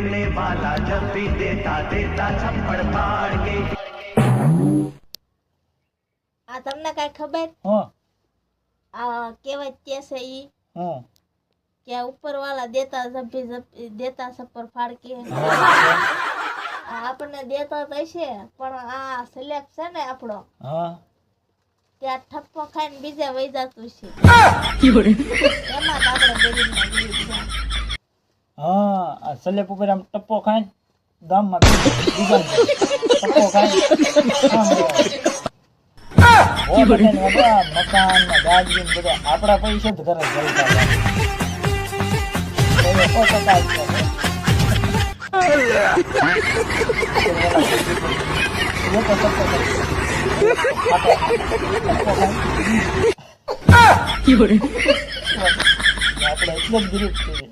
देने वाला जब भी देता देता छप्पड़ फाड़ के આ તમને કાંઈ ખબર હા આ કહેવત કે છે ઈ હા કે આ ઉપરવાળા દેતા જબ્બી જબ્બી દેતા સપર ફાડકે આ આપણને દેતા તો હશે પણ આ સ્લેબ છે ને આપણો હા કે આ ઠપ્પો ખાઈને બીજે વહી જતું છે એમાં આ સલેપ ઉપર આમ ટપ્પો ખાઈ ગામમાં ટપ્પો ખાઈ મકાન ગાડી બધા આપણા પૈસા જ ઘરે. આપણે એટલે જ ગરીબ છીએ.